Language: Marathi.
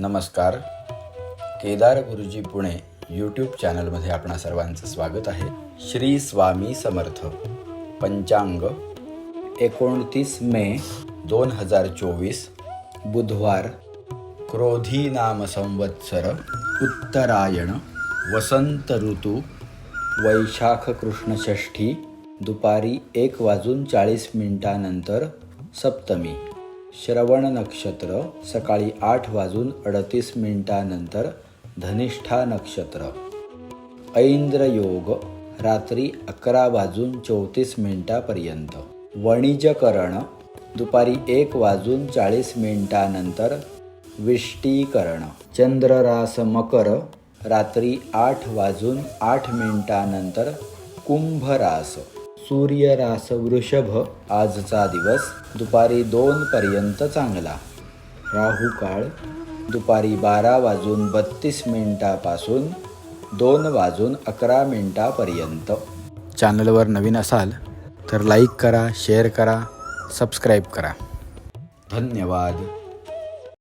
नमस्कार. केदार गुरुजी पुणे यूट्यूब चॅनलमध्ये आपणा सर्वांचं स्वागत आहे. श्री स्वामी समर्थ. पंचांग एकोणतीस मे दोन हजार चोवीस बुधवार क्रोधी नाम संवत्सर उत्तरायण वसंत ऋतू वैशाख कृष्ण षष्ठी दुपारी एक वाजून चाळीस मिनिटानंतर सप्तमी. श्रवण नक्षत्र सकाळी आठ वाजून अडतीस मिनिटानंतर धनिष्ठा नक्षत्र. ऐंद्र योग रात्री अकरा वाजून चौतीस मिनिटापर्यंत. वणिजकरण दुपारी एक वाजून चाळीस मिनिटानंतर. विष्टीकरण चंद्ररास मकर रात्री आठ वाजून आठ मिनिटानंतर. कुंभरास सूर्यरास वृषभ आजचा दिवस दुपारी दोन पर्यंत चांगला. राहू काळ दुपारी बारा वाजून बत्तीस मिनिटापासून दोन वाजून अकरा मिनिटापर्यंत. चॅनलवर नवीन असाल तर लाईक करा शेअर करा सबस्क्राईब करा. धन्यवाद.